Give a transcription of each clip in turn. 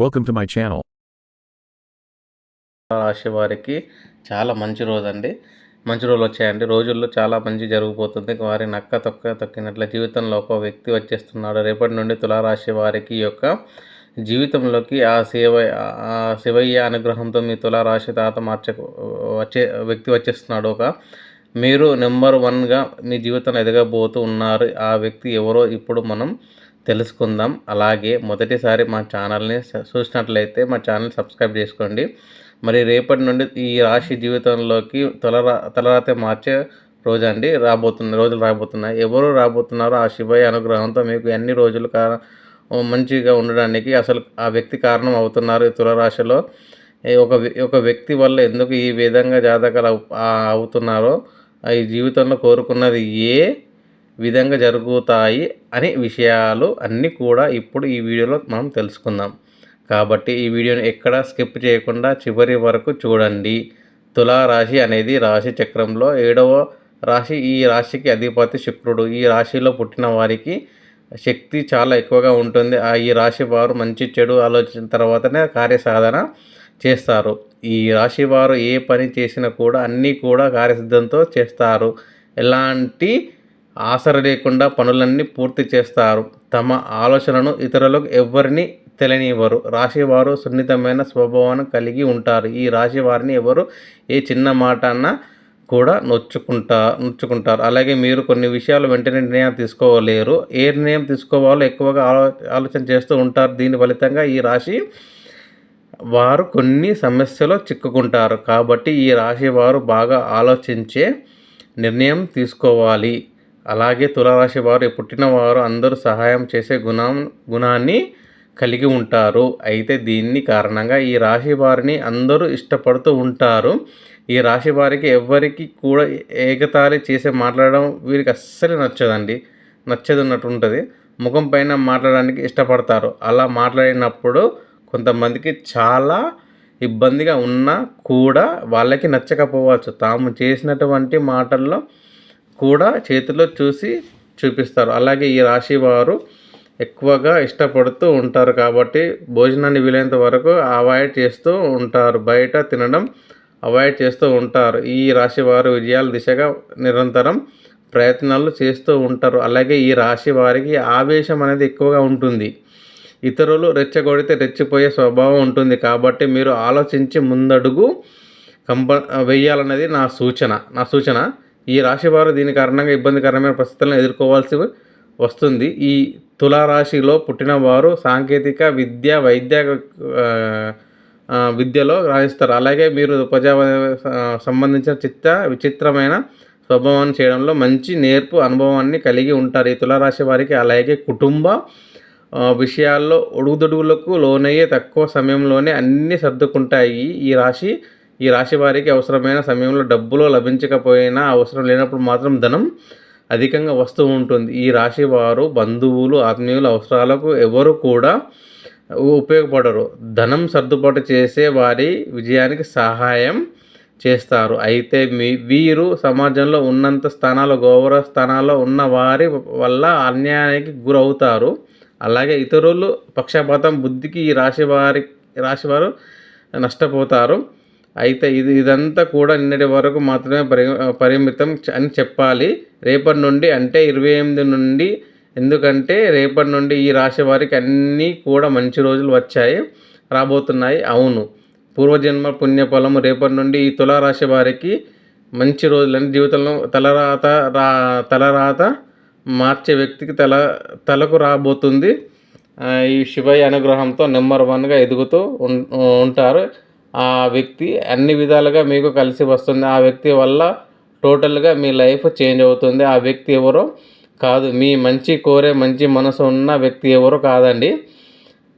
Welcome to my channel రాశి వారికి చాలా మంచి రోజు అండి మంచి రోజులు వచ్చాయండి. రోజుల్లో చాలా మంచి జరిగిపోతుంది. వారి నక్క తొక్క తొక్కినట్ల జీవితంలో ఒక వ్యక్తి వచ్చేస్తున్నాడు. రేపటి నుండి తులారాశి వారికి యొక్క జీవితంలోకి ఆ శివ ఆ శివయ్య అనుగ్రహంతో మీ తులారాశి తాత మార్చ వచ్చే వ్యక్తి వచ్చేస్తున్నాడు. ఒక మీరు నెంబర్ వన్గా మీ జీవితంలో ఎదగబోతూ ఉన్నారు. ఆ వ్యక్తి ఎవరో ఇప్పుడు మనం తెలుసుకుందాం. అలాగే మొదటిసారి మా ఛానల్ని చూసినట్లయితే మా ఛానల్ సబ్స్క్రైబ్ చేసుకోండి. మరి రేపటి నుండి ఈ రాశి జీవితంలోకి తొలరా తలరాతే మార్చే రోజు అండి రాబోతున్న రోజులు రాబోతున్నాయి. ఎవరు రాబోతున్నారో ఆ శివయ్య అనుగ్రహంతో మీకు ఎన్ని రోజులు కారణం మంచిగా ఉండడానికి అసలు ఆ వ్యక్తి కారణం అవుతున్నారు ఈ తులరాశిలో. ఒక ఒక వ్యక్తి వల్ల ఎందుకు ఈ విధంగా జాతకాలు అవుతున్నారో ఈ జీవితంలో కోరుకున్నది ఏ విధంగా జరుగుతాయి అనే విషయాలు అన్నీ కూడా ఇప్పుడు ఈ వీడియోలో మనం తెలుసుకుందాం. కాబట్టి ఈ వీడియోని ఎక్కడ స్కిప్ చేయకుండా చివరి వరకు చూడండి. తులారాశి అనేది రాశి చక్రంలో ఏడవ రాశి. ఈ రాశికి అధిపతి శుక్రుడు. ఈ రాశిలో పుట్టిన వారికి శక్తి చాలా ఎక్కువగా ఉంటుంది. ఆ ఈ రాశి వారు మంచి చెడు ఆలోచించిన తర్వాతనే కార్యసాధన చేస్తారు. ఈ రాశి వారు ఏ పని చేసినా కూడా అన్నీ కూడా కార్యసిద్ధంతో చేస్తారు. ఎలాంటి ఆసర లేకుండా పనులన్నీ పూర్తి చేస్తారు. తమ ఆలోచనను ఇతరులకు ఎవరిని తెలియనివ్వరు. రాశివారు సున్నితమైన స్వభావాన్ని కలిగి ఉంటారు. ఈ రాశి వారిని ఎవరు ఏ చిన్న మాట అన్నా కూడా నొచ్చుకుంటా నొచ్చుకుంటారు. అలాగే మీరు కొన్ని విషయాలు వెంటనే నిర్ణయం తీసుకోలేరు. ఏ నిర్ణయం తీసుకోవాలో ఎక్కువగా ఆలో ఆలోచన చేస్తూ ఉంటారు. దీని ఫలితంగా ఈ రాశి వారు కొన్ని సమస్యలో చిక్కుకుంటారు. కాబట్టి ఈ రాశి వారు బాగా ఆలోచించే నిర్ణయం తీసుకోవాలి. అలాగే తులారాశి వారు పుట్టిన వారు అందరూ సహాయం చేసే గుణం గుణాన్ని కలిగి ఉంటారు. అయితే దీన్ని కారణంగా ఈ రాశి వారిని అందరూ ఇష్టపడుతూ ఉంటారు. ఈ రాశి వారికి ఎవ్వరికి కూడా ఏకతాళి చేసే మాట్లాడడం వీరికి అస్సలు నచ్చదండి. నచ్చదు అన్నట్టు ఉంటుంది ముఖం పైన మాట్లాడడానికి ఇష్టపడతారు. అలా మాట్లాడినప్పుడు కొంతమందికి చాలా ఇబ్బందిగా ఉన్నా కూడా వాళ్ళకి నచ్చకపోవచ్చు. తాము చేసినటువంటి మాటల్లో కూడా చేతిలో చూసి చూపిస్తారు. అలాగే ఈ రాశి వారు ఎక్కువగా ఇష్టపడుతూ ఉంటారు కాబట్టి భోజనాన్ని వీలైనంత వరకు అవాయిడ్ చేస్తూ ఉంటారు. బయట తినడం అవాయిడ్ చేస్తూ ఉంటారు. ఈ రాశి వారు విజయాల దిశగా నిరంతరం ప్రయత్నాలు చేస్తూ ఉంటారు. అలాగే ఈ రాశి వారికి ఆవేశం అనేది ఎక్కువగా ఉంటుంది. ఇతరులు రెచ్చగొడితే రెచ్చిపోయే స్వభావం ఉంటుంది. కాబట్టి మీరు ఆలోచించి ముందడుగు కంప వెయ్యాలన్నది నా సూచన. నా సూచన. ఈ రాశి వారు దీని కారణంగా ఇబ్బందికరమైన పరిస్థితులను ఎదుర్కోవాల్సి వస్తుంది. ఈ తులారాశిలో పుట్టిన వారు సాంకేతిక విద్య వైద్య విద్యలో రాణిస్తారు. అలాగే మీరు ప్రజా సంబంధించిన చిత్త విచిత్రమైన స్వభావాన్ని చేయడంలో మంచి నేర్పు అనుభవాన్ని కలిగి ఉంటారు ఈ తులారాశి వారికి. అలాగే కుటుంబ విషయాల్లో ఒడుగుదొడుగులకు లోనయ్యే తక్కువ సమయంలోనే అన్నీ సర్దుకుంటాయి. ఈ రాశి ఈ రాశి వారికి అవసరమైన సమయంలో డబ్బులు లభించకపోయినా అవసరం లేనప్పుడు మాత్రం ధనం అధికంగా వస్తూ ఉంటుంది. ఈ రాశి వారు బంధువులు ఆత్మీయుల అవసరాలకు ఎవరు కూడా ఉపయోగపడరు. ధనం సర్దుబాటు చేసే వారి విజయానికి సహాయం చేస్తారు. అయితే మీ వీరు సమాజంలో ఉన్నంత స్థానాలు గౌరవ స్థానాల్లో ఉన్న వారి వల్ల అన్యాయానికి గురవుతారు. అలాగే ఇతరులు పక్షపాతం బుద్ధికి ఈ రాశి వారి రాశివారు నష్టపోతారు. అయితే ఇది ఇదంతా కూడా నిన్నటి వరకు మాత్రమే పరి పరిమితం అని చెప్పాలి. రేపటి నుండి అంటే ఇరవై ఎనిమిది నుండి ఎందుకంటే రేపటి నుండి ఈ రాశి వారికి అన్నీ కూడా మంచి రోజులు వచ్చాయి రాబోతున్నాయి. అవును పూర్వజన్మ పుణ్యఫలము రేపటి నుండి ఈ తులారాశి వారికి మంచి రోజులని జీవితంలో తలరాత రా తలరాత మార్చే వ్యక్తికి తల తలకు రాబోతుంది. ఈ శివయ్య అనుగ్రహంతో నెంబర్ వన్గా ఎదుగుతూ ఉం- ఉంటారు. ఆ వ్యక్తి అన్ని విధాలుగా మీకు కలిసి వస్తుంది. ఆ వ్యక్తి వల్ల టోటల్గా మీ లైఫ్ చేంజ్ అవుతుంది. ఆ వ్యక్తి ఎవరో కాదు. మీ మంచి కోరే మంచి మనసు ఉన్న వ్యక్తి ఎవరో కాదండి.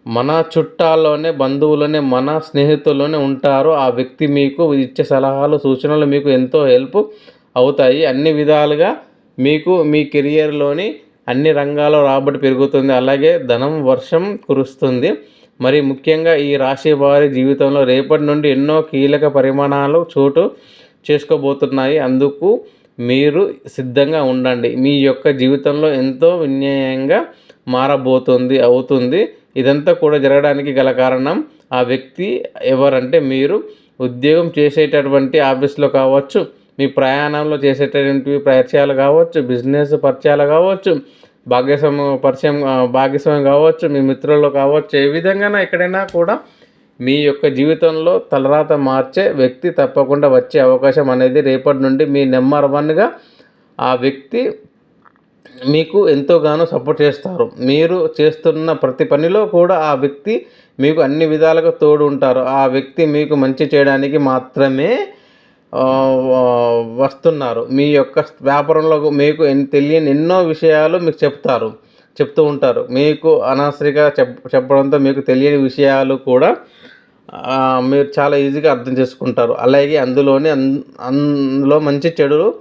మన చుట్టాల్లోనే బంధువులోనే మన స్నేహితుల్లోనే ఉంటారు. ఆ వ్యక్తి మీకు ఇచ్చే సలహాలు సూచనలు మీకు ఎంతో హెల్ప్ అవుతాయి. అన్ని విధాలుగా మీకు మీ కెరియర్లోని అన్ని రంగాల్లో రాబడి పెరుగుతుంది. అలాగే ధనం వర్షం కురుస్తుంది. మరి ముఖ్యంగా ఈ రాశి వారి జీవితంలో రేపటి నుండి ఎన్నో కీలక పరిమాణాలు చోటు చేసుకోబోతున్నాయి. అందుకు మీరు సిద్ధంగా ఉండండి. మీ యొక్క జీవితంలో ఎంతో విన్యాయంగా మారబోతుంది అవుతుంది. ఇదంతా కూడా జరగడానికి గల కారణం ఆ వ్యక్తి ఎవరంటే మీరు. ఉద్యోగం చేసేటటువంటి ఆఫీస్లో కావచ్చు మీ ప్రయాణంలో చేసేటటువంటి పరిచయాలు కావచ్చు బిజినెస్ పరిచయాలు కావచ్చు భాగ్యస్వామ్యం పరిచయం భాగ్యస్వామి కావచ్చు మీ మిత్రుల్లో కావచ్చు ఏ విధంగా ఎక్కడైనా కూడా మీ యొక్క జీవితంలో తలరాత మార్చే వ్యక్తి తప్పకుండా వచ్చే అవకాశం అనేది రేపటి నుండి మీ నెంబర్ వన్గా ఆ వ్యక్తి మీకు ఎంతోగానో సపోర్ట్ చేస్తారు. మీరు చేస్తున్న ప్రతి పనిలో కూడా ఆ వ్యక్తి మీకు అన్ని విధాలుగా తోడు ఉంటారు ఆ వ్యక్తి మీకు మంచి చేయడానికి మాత్రమే వస్తున్నారు. మీ యొక్క వ్యాపారంలో మీకు తెలియని ఎన్నో విషయాలు మీకు చెప్తారు చెప్తూ ఉంటారు. మీకు అనవసరిగా చెప్ చెప్పడంతో మీకు తెలియని విషయాలు కూడా మీరు చాలా ఈజీగా అర్థం చేసుకుంటారు. అలాగే అందులోనే అందులో మంచి చెడులు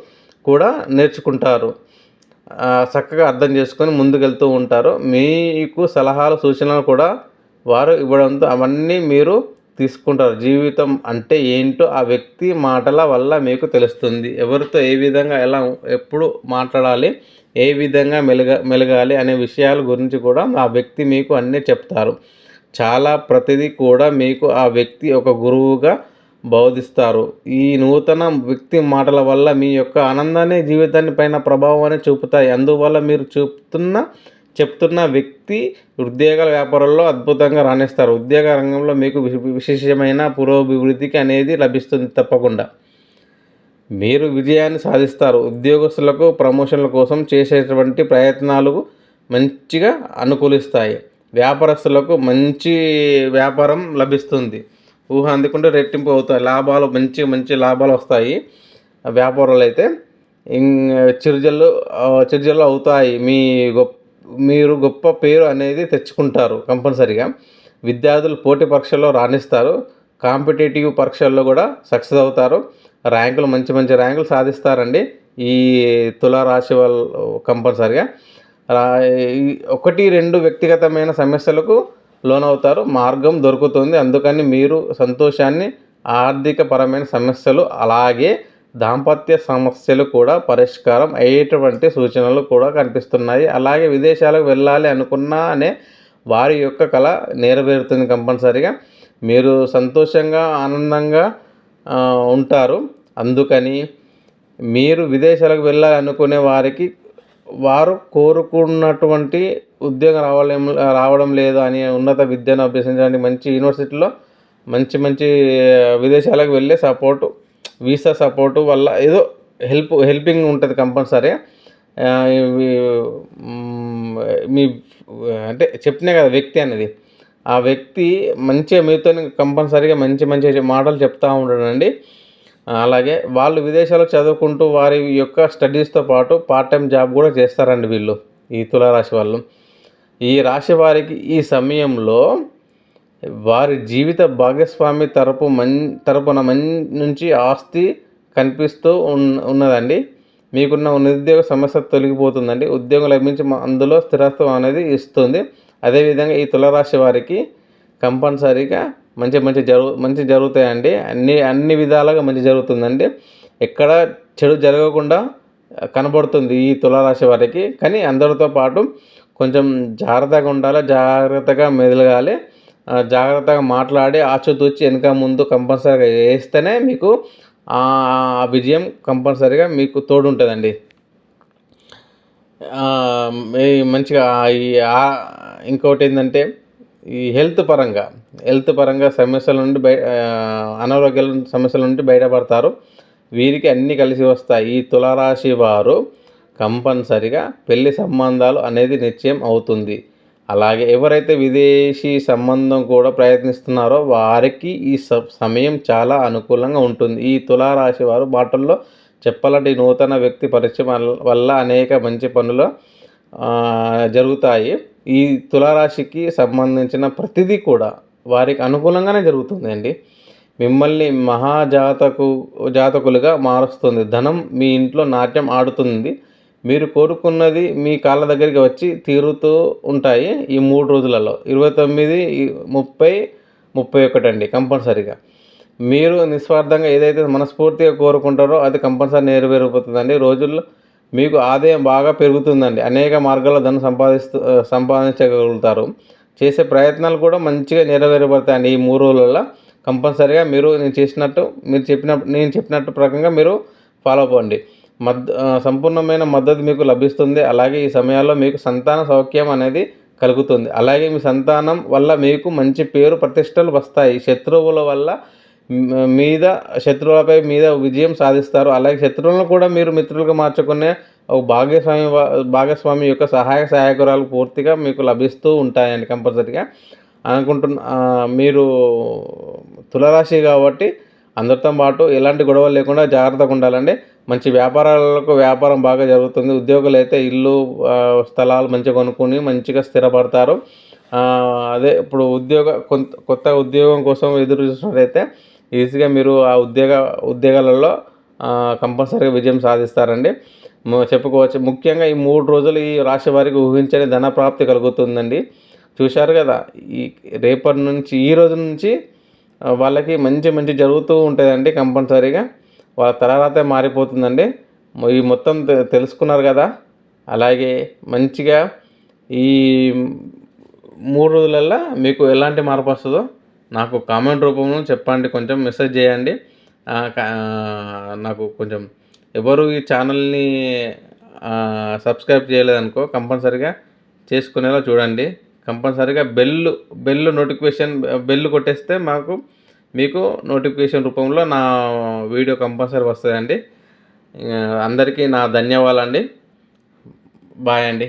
కూడా నేర్చుకుంటారు. చక్కగా అర్థం చేసుకొని ముందుకెళ్తూ ఉంటారు. మీకు సలహాలు సూచనలు కూడా వారు ఇవ్వడంతో అవన్నీ మీరు తీసుకుంటారు. జీవితం అంటే ఏంటో ఆ వ్యక్తి మాటల వల్ల మీకు తెలుస్తుంది. ఎవరితో ఏ విధంగా ఎలా ఎప్పుడు మాట్లాడాలి ఏ విధంగా మెలుగ మెలగాలి అనే విషయాల గురించి కూడా ఆ వ్యక్తి మీకు అన్నీ చెప్తారు. చాలా ప్రతిదీ కూడా మీకు ఆ వ్యక్తి ఒక గురువుగా బోధిస్తారు. ఈ నూతన వ్యక్తి మాటల వల్ల మీ యొక్క ఆనందాన్ని జీవితాన్ని పైన ప్రభావాన్ని చూపుతాయి. అందువల్ల మీరు చూపుతున్న చెప్తున్న వ్యక్తి ఉద్యోగాల వ్యాపారంలో అద్భుతంగా రాణిస్తారు. ఉద్యోగ రంగంలో మీకు విశేషమైన పురోభివృద్ధికి అనేది లభిస్తుంది తప్పకుండా. మీరు విజయాన్ని సాధిస్తారు. ఉద్యోగస్తులకు ప్రమోషన్ల కోసం చేసేటువంటి ప్రయత్నాలు మంచిగా అనుకూలిస్తాయి. వ్యాపారస్తులకు మంచి వ్యాపారం లభిస్తుంది. ఊహ అందుకుంటే రెట్టింపు అవుతాయి. లాభాలు మంచి మంచి లాభాలు వస్తాయి. వ్యాపారాలు అయితే చిరుజల్లు చిరుజల్లు అవుతాయి. మీ గొప్ప మీరు గొప్ప పేరు అనేది తెచ్చుకుంటారు కంపల్సరిగా. విద్యార్థులు పోటీ పరీక్షల్లో రాణిస్తారు. కాంపిటేటివ్ పరీక్షల్లో కూడా సక్సెస్ అవుతారు. ర్యాంకులు మంచి మంచి ర్యాంకులు సాధిస్తారండి. ఈ తులారాశి వాళ్ళు కంపల్సరిగా. ఒకటి రెండు వ్యక్తిగతమైన సమస్యలకు లోనవుతారు. మార్గం దొరుకుతుంది. అందుకని మీరు సంతోషాన్ని ఆర్థిక పరమైన సమస్యలు అలాగే దాంపత్య సమస్యలు కూడా పరిష్కారం అయ్యేటువంటి సూచనలు కూడా కనిపిస్తున్నాయి. అలాగే విదేశాలకు వెళ్ళాలి అనుకున్నా అనే వారి యొక్క కళ నెరవేరుతుంది కంపల్సరిగా. మీరు సంతోషంగా ఆనందంగా ఉంటారు. అందుకని మీరు విదేశాలకు వెళ్ళాలి అనుకునే వారికి వారు కోరుకున్నటువంటి ఉద్యోగం రావడం రావడం లేదు అని ఉన్నత విద్యను అభ్యసించడానికి మంచి యూనివర్సిటీలో మంచి మంచి విదేశాలకు వెళ్ళే సపోర్టు వీసా సపోర్టు వల్ల ఏదో హెల్ప్ హెల్పింగ్ ఉంటుంది కంపల్సరీ. మీ అంటే చెప్పినా కదా వ్యక్తి అనేది. ఆ వ్యక్తి మంచిగా మీతో కంపల్సరీగా మంచి మంచి మాటలు చెప్తూ ఉంటాడండి. అలాగే వాళ్ళు విదేశాల్లో చదువుకుంటూ వారి యొక్క స్టడీస్తో పాటు పార్ట్ టైం జాబ్ కూడా చేస్తారండి వీళ్ళు ఈ తులారాశి వాళ్ళు. ఈ రాశి వారికి ఈ సమయంలో వారి జీవిత భాగస్వామి తరపు మం తరపున మం నుంచి ఆస్తి కనిపిస్తూ ఉన్ ఉన్నదండి. మీకున్న నిరుద్యోగ సమస్య తొలగిపోతుందండి. ఉద్యోగం లభించి అందులో స్థిరత్వం అనేది ఇస్తుంది. అదేవిధంగా ఈ తులరాశి వారికి కంపల్సరీగా మంచి మంచి జరుగు మంచి జరుగుతాయండి. అన్ని అన్ని విధాలుగా మంచి జరుగుతుందండి. ఎక్కడ చెడు జరగకుండా కనబడుతుంది ఈ తులారాశి వారికి. కానీ అందరితో పాటు కొంచెం జాగ్రత్తగా ఉండాలి జాగ్రత్తగా మెదలగాలి. జాగ్రత్తగా మాట్లాడి ఆచితూచి వెనక ముందు కంపల్సరీగా వేస్తేనే మీకు ఆ విజయం కంపల్సరీగా మీకు తోడు ఉంటుందండి మంచిగా ఈ ఇంకోటి ఏంటంటే ఈ హెల్త్ పరంగా హెల్త్ పరంగా సమస్యల నుండి బయ అనారోగ్యాల సమస్యల నుండి బయటపడతారు. వీరికి అన్నీ కలిసి వస్తాయి. ఈ తులారాశి వారు కంపల్సరిగా పెళ్ళి సంబంధాలు అనేది నిశ్చయం అవుతుంది. అలాగే ఎవరైతే విదేశీ సంబంధం కూడా ప్రయత్నిస్తున్నారో వారికి ఈ సమయం చాలా అనుకూలంగా ఉంటుంది. ఈ తులారాశి వారు బాటల్లో చెప్పాలంటే నూతన వ్యక్తి పరిచయం వల్ల అనేక మంచి పనులు జరుగుతాయి. ఈ తులారాశికి సంబంధించిన ప్రతిదీ కూడా వారికి అనుకూలంగానే జరుగుతుంది అండి. మిమ్మల్ని మహాజాతకు జాతకులుగా మారుస్తుంది. ధనం మీ ఇంట్లో నాట్యం ఆడుతుంది. మీరు కోరుకున్నది మీ కాళ్ళ దగ్గరికి వచ్చి తీరుతూ ఉంటాయి ఈ మూడు రోజులలో. ఇరవై తొమ్మిది ముప్పై ముప్పై ఒకటి అండి కంపల్సరీగా. మీరు నిస్వార్థంగా ఏదైతే మనస్ఫూర్తిగా కోరుకుంటారో అది కంపల్సరీ నెరవేరిపోతుందండి రోజుల్లో మీకు ఆదాయం బాగా పెరుగుతుందండి. అనేక మార్గాల్లో ధనం సంపాదిస్తూ సంపాదించగలుగుతారు. చేసే ప్రయత్నాలు కూడా మంచిగా నెరవేరబడతాయండి. ఈ మూడు రోజులలో కంపల్సరీగా మీరు నేను చేసినట్టు మీరు చెప్పిన నేను చెప్పినట్టు ప్రకారంగా మీరు ఫాలో అవ్వండి. మద్ సంపూర్ణమైన మద్దతు మీకు లభిస్తుంది. అలాగే ఈ సమయాల్లో మీకు సంతాన సౌఖ్యం అనేది కలుగుతుంది. అలాగే మీ సంతానం వల్ల మీకు మంచి పేరు ప్రతిష్టలు వస్తాయి. శత్రువుల వల్ల మీద శత్రువులపై మీద విజయం సాధిస్తారు. అలాగే శత్రువులను కూడా మీరు మిత్రులుగా మార్చుకునే ఒక భాగస్వామి భాగస్వామి యొక్క సహాయ సహాయకురాలు పూర్తిగా మీకు లభిస్తూ ఉంటాయండి కంపల్సరీగా. అనుకుంటున్న మీరు తులరాశి కాబట్టి అందరితో పాటు ఎలాంటి గొడవలు లేకుండా జాగ్రత్తగా ఉండాలండి. మంచి వ్యాపారాలకు వ్యాపారం బాగా జరుగుతుంది. ఉద్యోగులు అయితే ఇల్లు స్థలాలు మంచిగా కొనుక్కొని మంచిగా స్థిరపడతారు. అదే ఇప్పుడు ఉద్యోగ కొంత కొత్త ఉద్యోగం కోసం ఎదురు చూసినట్లయితే ఈజీగా మీరు ఆ ఉద్యోగ ఉద్యోగాలలో కంపల్సరీగా విజయం సాధిస్తారండి. చెప్పుకోవచ్చు. ముఖ్యంగా ఈ మూడు రోజులు ఈ రాశి వారికి ఊహించని ధన ప్రాప్తి కలుగుతుందండి. చూశారు కదా ఈ రేపటి నుంచి ఈ రోజు నుంచి వాళ్ళకి మంచి మంచి జరుగుతూ ఉంటుందండి కంపల్సరీగా. వాళ్ళ తలరాతే మారిపోతుందండి. ఈ మొత్తం తెలుసుకున్నారు కదా. అలాగే మంచిగా ఈ మూడు రోజులల్లో మీకు ఎలాంటి మార్పు వస్తుందో నాకు కామెంట్ రూపంలో చెప్పండి. కొంచెం మెసేజ్ చేయండి. నాకు కొంచెం ఎవరు ఈ ఛానల్ని సబ్స్క్రైబ్ చేయలేదనుకో కంపల్సరీగా చేసుకునేలా చూడండి. కంపల్సరీగా బెల్ బెల్ నోటిఫికేషన్ బెల్ కొట్టేస్తే మాకు మీకు నోటిఫికేషన్ రూపంలో నా వీడియో కంపల్సరీ వస్తుందండి. అందరికీ నా ధన్యవాదాలు అండి బాయ్ అండి.